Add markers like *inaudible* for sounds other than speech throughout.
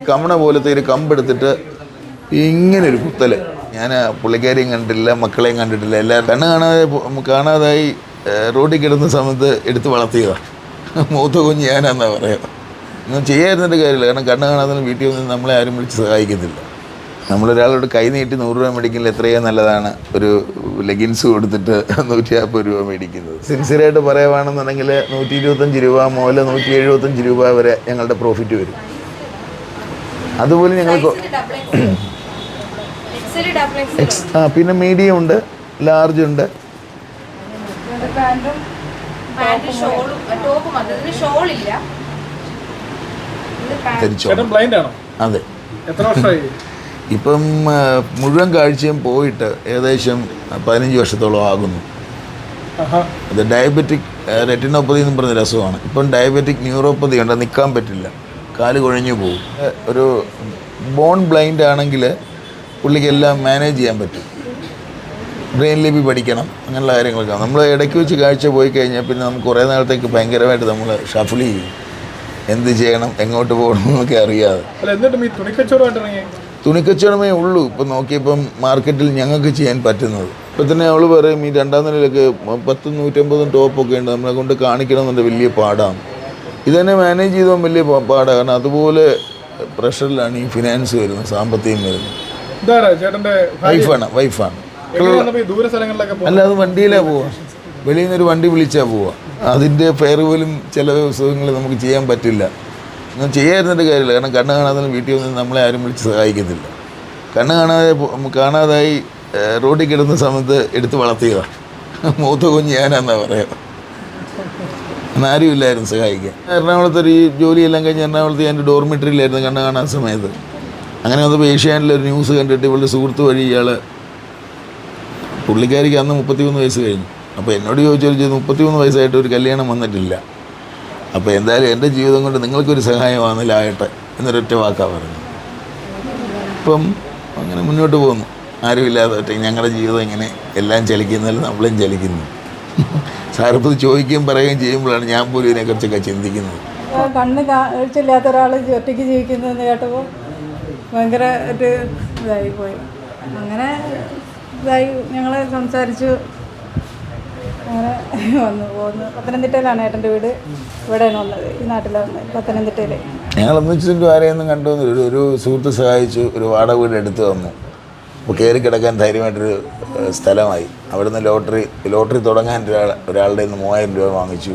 കമണ പോലത്തെ ഒരു കമ്പെടുത്തിട്ട് ഇങ്ങനെ ഒരു കുത്തൽ. ഞാൻ പുള്ളിക്കാരെയും കണ്ടിട്ടില്ല മക്കളെയും കണ്ടിട്ടില്ല എല്ലാവരും കണ്ണ് കാണാതെ കാണാതായി റോഡിൽ കിടന്ന സമയത്ത് എടുത്ത് വളർത്തിയതാണ് മൂത്ത കുഞ്ഞ് ഞാനാന്നാ പറയാം ഒന്നും ചെയ്യാതിരുന്നിട്ട് കാര്യമില്ല കാരണം കണ്ണ് കാണാതെ വീട്ടിൽ വന്ന് നമ്മളെ ആരും വിളിച്ച് സഹായിക്കത്തില്ല. നമ്മളൊരാളോട് കൈ നീട്ടി നൂറ് രൂപ മേടിക്കുന്നത് എത്രയോ നല്ലതാണ്. ഒരു ലെഗിൻസ് കൊടുത്തിട്ട് നൂറ്റി നാൽപ്പത് രൂപ മേടിക്കുന്നത്. സിൻസിയറായിട്ട് പറയുവാണെന്നുണ്ടെങ്കിൽ നൂറ്റി ഇരുപത്തഞ്ച് രൂപ മുതൽ നൂറ്റി എഴുപത്തഞ്ച് രൂപ വരെ ഞങ്ങളുടെ പ്രോഫിറ്റ് വരും. അതുപോലെ എക്സ് ആ പിന്നെ മീഡിയം ഉണ്ട് ലാർജ് ഉണ്ട്. പാന്റും പാന്റ് ഷോളും ടോപ്പ് മതി. ഷോൾ ഇല്ല ഇത് പാന്റ് ധരിച്ചോ ബ്ലൈൻഡ് ആണോ? അതെ. *laughs* ഇപ്പം മുഴുവൻ കാഴ്ചയും പോയിട്ട് ഏകദേശം പതിനഞ്ച് വർഷത്തോളം ആകുന്നു. അത് ഡയബറ്റിക് റെറ്റിനോപ്പതി എന്ന് പറഞ്ഞ രസമാണ്. ഇപ്പം ഡയബറ്റിക് ന്യൂറോപ്പതി ഉണ്ട് നിൽക്കാൻ പറ്റില്ല. കാൽ കുഴഞ്ഞു പോകും ഒരു ബോൺ ബ്ലൈൻഡ് ആണെങ്കിൽ പുള്ളിക്ക് എല്ലാം മാനേജ് ചെയ്യാൻ പറ്റും. ബ്രെയിൻ ലിപി പഠിക്കണം അങ്ങനെയുള്ള കാര്യങ്ങളൊക്കെ നമ്മൾ ഇടയ്ക്ക് വെച്ച് കാഴ്ച പോയി കഴിഞ്ഞാൽ പിന്നെ നമുക്ക് കുറേ നാളത്തേക്ക് ഭയങ്കരമായിട്ട് നമ്മൾ ഷഫിൾ ചെയ്യും. എന്ത് ചെയ്യണം എങ്ങോട്ട് പോകണം എന്നൊക്കെ അറിയാതെ. തുണിക്കച്ചവടമേ ഉള്ളൂ. ഇപ്പം നോക്കിയപ്പം മാർക്കറ്റിൽ ഞങ്ങൾക്ക് ചെയ്യാൻ പറ്റുന്നത്. ഇപ്പം തന്നെ അവൾ പറയും ഈ രണ്ടാം നിലയിലൊക്കെ പത്തും നൂറ്റമ്പതും ടോപ്പൊക്കെ ഉണ്ട്. നമ്മളെ കൊണ്ട് കാണിക്കണമെന്നുണ്ട് വലിയ പാടാണ്. ഇതന്നെ മാനേജ് ചെയ്താൽ വലിയ പാടാണ് കാരണം അതുപോലെ പ്രഷറിലാണ് ഈ ഫിനാൻസ് വരുന്നത് സാമ്പത്തികം വരുന്നത്? വൈഫാണ് വൈഫാണ് അല്ല അത് വണ്ടിയിലാ പോവാ. വെളിയിൽ നിന്നൊരു വണ്ടി വിളിച്ചാ പോവാ. അതിന്റെ ഫെയർ പോലും ചില ദിവസങ്ങളിൽ നമുക്ക് ചെയ്യാൻ പറ്റില്ല. ഒന്നും ചെയ്യാതിരുന്നിട്ട് കാര്യമില്ല. കാരണം കണ്ണ് കാണാതെ വീട്ടിൽ വന്ന് നമ്മളെ ആരും വിളിച്ച് സഹായിക്കത്തില്ല. കണ്ണ് കാണാതെ കാണാതായി റോഡിൽ കിടന്ന സമയത്ത് എടുത്ത് വളർത്തിയതാണ് മൂത്ത കുഞ്ഞ് ഞാനാന്നാ പറയാം അന്ന് ആരും സഹായിക്കാൻ എറണാകുളത്ത് ഒരു ജോലിയെല്ലാം കഴിഞ്ഞ് എറണാകുളത്ത് ഞാൻ ഡോർമെട്രിയിലായിരുന്നു കണ്ണ് കാണാൻ സമയത്ത്. അങ്ങനെ വന്നപ്പോൾ ഏഷ്യാനിൽ ഒരു ന്യൂസ് കണ്ടിട്ട് ഇവളുടെ സുഹൃത്ത് വഴി ഇയാൾ പുള്ളിക്കാരിക്ക് അന്ന് മുപ്പത്തിമൂന്ന് വയസ്സ് കഴിഞ്ഞു. അപ്പോൾ എന്നോട് ചോദിച്ചൊരു ചെയ്ത് മുപ്പത്തിമൂന്ന് വയസ്സായിട്ട് ഒരു കല്യാണം വന്നിട്ടില്ല. അപ്പോൾ എന്തായാലും എന്റെ ജീവിതം കൊണ്ട് നിങ്ങൾക്കൊരു സഹായമാണെന്നില്ലാകട്ടെ എന്നൊരൊറ്റ വാക്കാ പറഞ്ഞു ഇപ്പം അങ്ങനെ മുന്നോട്ട് പോകുന്നു. ആരുമില്ലാതെ ഞങ്ങളുടെ ജീവിതം ഇങ്ങനെ എല്ലാം ചലിക്കുന്നതിൽ നമ്മളും ചലിക്കുന്നു. സാറിപ്പോൾ ചോദിക്കുകയും പറയുകയും ചെയ്യുമ്പോഴാണ് ഞാൻ പോലും ഇതിനെക്കുറിച്ചൊക്കെ ചിന്തിക്കുന്നത്. കണ്ണ് കാഴ്ചയില്ലാത്ത ഒരാൾ ഒറ്റയ്ക്ക് ജീവിക്കുന്നതെന്ന് കേട്ടപ്പോൾ ഭയങ്കര ഒരു ഇതായി പോയി. അങ്ങനെ ഇതായി ഞങ്ങൾ സംസാരിച്ചു. അങ്ങനെ വന്നു പോന്നു. പത്തനംതിട്ടയിലാണ് ഏട്ടന്റെ വീട്. ഇവിടെയാണ് വന്നത് ഈ നാട്ടിലാണ് പത്തനംതിട്ടയിൽ ഞങ്ങൾ ഒന്നിച്ചിട്ട് ആരെയൊന്നും കണ്ടു ഒരു ഒരു സുഹൃത്ത് സഹായിച്ചു ഒരു വാടക വീട് എടുത്തു തന്നു. അപ്പോൾ കയറി കിടക്കാൻ ധൈര്യമായിട്ടൊരു സ്ഥലമായി. അവിടുന്ന് ലോട്ടറി ലോട്ടറി തുടങ്ങാൻ ഒരാൾ ഒരാളുടെ നിന്ന് മൂവായിരം രൂപ വാങ്ങിച്ചു.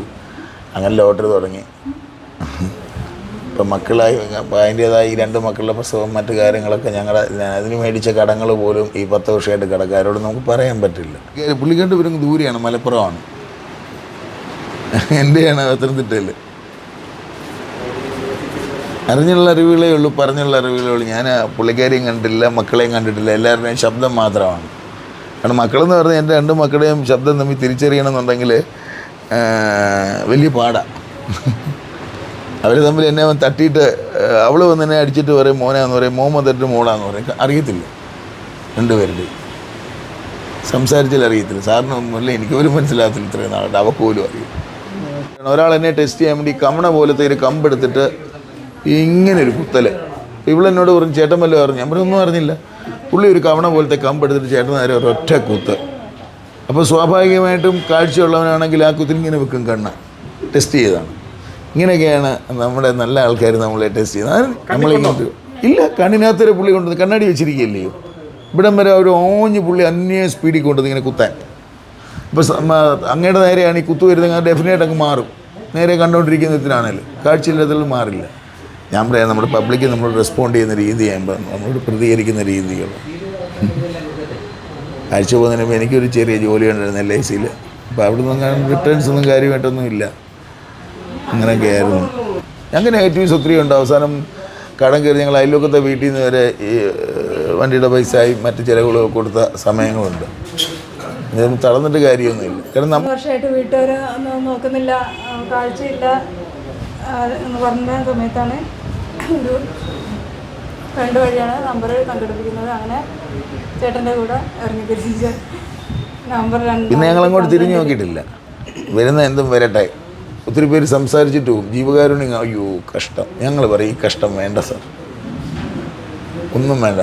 അങ്ങനെ ലോട്ടറി തുടങ്ങി. ഇപ്പം മക്കളായി അതിന്റേതായ ഈ രണ്ട് മക്കളുടെ പ്രസവം മറ്റു കാര്യങ്ങളൊക്കെ ഞങ്ങളുടെ അതിന് മേടിച്ച കടങ്ങൾ പോലും ഈ പത്ത് വർഷമായിട്ട് കടക്കാരോട് നമുക്ക് പറയാൻ പറ്റില്ല. പുള്ളിക്കാട്ട് ഇവരും ദൂരെയാണ് മലപ്പുറമാണ്. എന്റെയാണ് പത്തനംതിട്ടയിൽ അറിഞ്ഞുള്ള അറിവുകളേ ഉള്ളൂ പറഞ്ഞുള്ള അറിവുകളേ ഉള്ളൂ. ഞാൻ പുള്ളിക്കാരെയും കണ്ടിട്ടില്ല മക്കളെയും കണ്ടിട്ടില്ല. എല്ലാവരുടെയും ശബ്ദം മാത്രമാണ്. കാരണം മക്കളെന്ന് പറഞ്ഞാൽ എന്റെ രണ്ട് മക്കളുടെയും ശബ്ദം തമ്മിൽ തിരിച്ചറിയണമെന്നുണ്ടെങ്കിൽ വലിയ പാടാണ് അവർ തമ്മിൽ എന്നെ തട്ടിയിട്ട് അവൾ വന്ന് എന്നെ അടിച്ചിട്ട് പറയും മോനാന്ന് പറയും മോൻ വന്നിട്ട് മോളാന്ന് പറയും. അറിയത്തില്ല. രണ്ടുപേരുടെയും. സംസാരിച്ചാൽ അറിയത്തില്ല. സാറിന് ഒന്നുമില്ല എനിക്ക് പോലും മനസ്സിലാകത്തില്ല ഇത്രയും നാളുണ്ട് അവ പോലും അറിയും ഒരാൾ എന്നെ ടെസ്റ്റ് ചെയ്യാൻ വേണ്ടി കമണ പോലത്തെ ഒരു കമ്പെടുത്തിട്ട് ഇങ്ങനെ ഒരു കുത്തൽ. ഇവളെന്നോട് പറഞ്ഞു ചേട്ടൻ വല്ലതും പറഞ്ഞു ഞാൻ ഒന്നും അറിഞ്ഞില്ല. പുള്ളി ഒരു കവണ പോലത്തെ കമ്പെടുത്തിട്ട് ചേട്ടൻ നേരെ ഒരൊറ്റ കുത്ത്. അപ്പോൾ സ്വാഭാവികമായിട്ടും കാഴ്ചയുള്ളവനാണെങ്കിൽ ആ കുത്തിന് ഇങ്ങനെ വെക്കും കണ്ണ്. ടെസ്റ്റ് ചെയ്താണ്. ഇങ്ങനെയൊക്കെയാണ് നമ്മുടെ നല്ല ആൾക്കാർ നമ്മളെ ടെസ്റ്റ് ചെയ്യുന്നത്. നമ്മളിങ്ങോട്ട് ഇല്ല കണ്ണിനകത്തൊരു പുള്ളി കൊണ്ടുവന്ന് കണ്ണാടി വെച്ചിരിക്കുകയല്ലയോ ഇവിടം വരെ ഒരു ഓഞ്ഞ് പുള്ളി അന്യ സ്പീഡിൽ കൊണ്ടുവന്ന് ഇങ്ങനെ കുത്താൻ. ഇപ്പോൾ അങ്ങയുടെ നേരെയാണ് ഈ കുത്തു വരുന്നത് ഡെഫിനറ്റ് അങ്ങ് മാറും. നേരെ കണ്ടുകൊണ്ടിരിക്കുന്നതിനാണല്ലോ കാഴ്ചയില്ലാത്തതിൽ മാറില്ല. ഞാൻ പറയാം നമ്മുടെ പബ്ലിക്ക് നമ്മൾ റെസ്പോണ്ട് ചെയ്യുന്ന രീതി നമ്മളോട് പ്രതികരിക്കുന്ന രീതികൾ. അയച്ചു പോകുന്നതിന് എനിക്കൊരു ചെറിയ ജോലി ഉണ്ടായിരുന്നു എൽ ഐ സിയിൽ അപ്പോൾ അവിടെ നിന്ന് റിട്ടേൺസ് ഒന്നും കാര്യമായിട്ടൊന്നും ഇല്ല. അങ്ങനെയൊക്കെ ആയിരുന്നു. ഞങ്ങൾക്ക് നെഗറ്റീവ്സ് ഒത്തിരി ഉണ്ട്. അവസാനം കടം കയറി ഞങ്ങൾ അയൽവക്കത്തെ വീട്ടിൽ നിന്ന് വരെ ഈ വണ്ടിയുടെ പൈസയായി മറ്റു ചിലവുകളൊക്കെ കൊടുത്ത സമയങ്ങളുണ്ട്. ഇതൊന്നും തളർന്നിട്ട് കാര്യമൊന്നുമില്ല കാരണം നമ്മൾ വർഷമായിട്ട് വീട്ടുകാർ നോക്കുന്നില്ല കാഴ്ചയില്ല എന്ന് പറഞ്ഞ സമയത്താണ് ഒരു ഫ്രണ്ട് വഴിയാണ് നമ്പർ സംഘടിപ്പിക്കുന്നത് അങ്ങനെ ചേട്ടന്റെ കൂടെ ഇറങ്ങി തിരിച്ച് നമ്പർ രണ്ട് പിന്നെ ഞങ്ങൾ അങ്ങോട്ട് തിരിഞ്ഞു നോക്കിയിട്ടില്ല. വരുന്ന എന്തും വരട്ടെ. ഒത്തിരി പേര് സംസാരിച്ചിട്ട് ജീവകാരുണ്യം അയ്യോ കഷ്ടം. ഞങ്ങൾ പറയും ഈ കഷ്ടം വേണ്ട സാർ ഒന്നും വേണ്ട.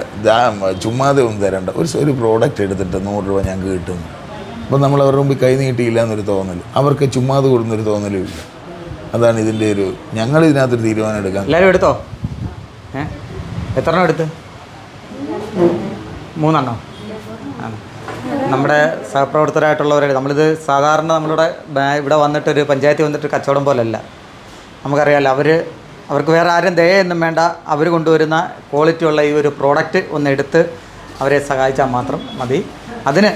ചുമ്മാതെ ഒന്നും തരണ്ട. ഒരു ഒരു പ്രോഡക്റ്റ് എടുത്തിട്ട് നൂറ് രൂപ ഞങ്ങൾക്ക് കിട്ടുന്നു. അപ്പം നമ്മൾ അവരുടെ മുമ്പിൽ കൈ നീട്ടിയില്ല എന്നൊരു തോന്നൽ അവർക്ക് ചുമ്മാതെ കൊടുക്കുന്നൊരു തോന്നലും ഇല്ല. അതാണ് ഇതിന്റെ ഒരു ഞങ്ങൾ ഇതിനകത്തൊരു തീരുമാനം എടുക്കാം എല്ലാവരും എടുത്തോ? ഏ? എത്ര എണ്ണം എടുത്ത്? മൂന്നെണ്ണോ? നമ്മുടെ സഹപ്രവർത്തകരായിട്ടുള്ളവരെ നമ്മളിത് സാധാരണ നമ്മളിവിടെ ഇവിടെ വന്നിട്ട് ഒരു പഞ്ചായത്തിൽ വന്നിട്ട് കച്ചവടം പോലല്ല. നമുക്കറിയാമല്ലോ അവർ അവർക്ക് വേറെ ആരും ദയൊന്നും വേണ്ട. അവർ കൊണ്ടുവരുന്ന ക്വാളിറ്റി ഉള്ള ഈ ഒരു പ്രോഡക്റ്റ് ഒന്ന് എടുത്ത് അവരെ സഹായിച്ചാൽ മാത്രം മതി. അതിന്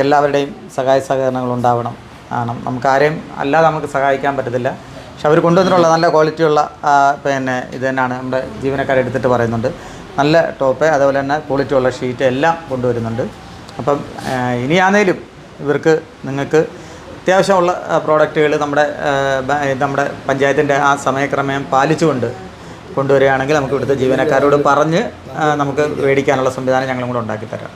എല്ലാവരുടെയും സഹായ സഹകരണങ്ങൾ ഉണ്ടാവണം. ആണ്. നമുക്ക് ആരെയും അല്ലാതെ നമുക്ക് സഹായിക്കാൻ പറ്റത്തില്ല. പക്ഷെ അവർ കൊണ്ടുവന്നിട്ടുള്ള നല്ല ക്വാളിറ്റിയുള്ള പിന്നെ ഇത് തന്നെയാണ് നമ്മുടെ ജീവനക്കാരെ എടുത്തിട്ട് പറയുന്നുണ്ട്. നല്ല ടോപ്പ് അതുപോലെ തന്നെ ക്വാളിറ്റി ഉള്ള ഷീറ്റ് എല്ലാം കൊണ്ടുവരുന്നുണ്ട്. അപ്പം ഇനിയാണേലും ഇവർക്ക് നിങ്ങൾക്ക് അത്യാവശ്യമുള്ള പ്രോഡക്റ്റുകൾ നമ്മുടെ നമ്മുടെ പഞ്ചായത്തിന്റെ ആ സമയക്രമം പാലിച്ചുകൊണ്ട് കൊണ്ടുവരികയാണെങ്കിൽ നമുക്ക് ഇവിടുത്തെ ജീവനക്കാരോട് പറഞ്ഞ് നമുക്ക് മേടിക്കാനുള്ള സംവിധാനം ഞങ്ങളും കൂടെ ഉണ്ടാക്കി തരാം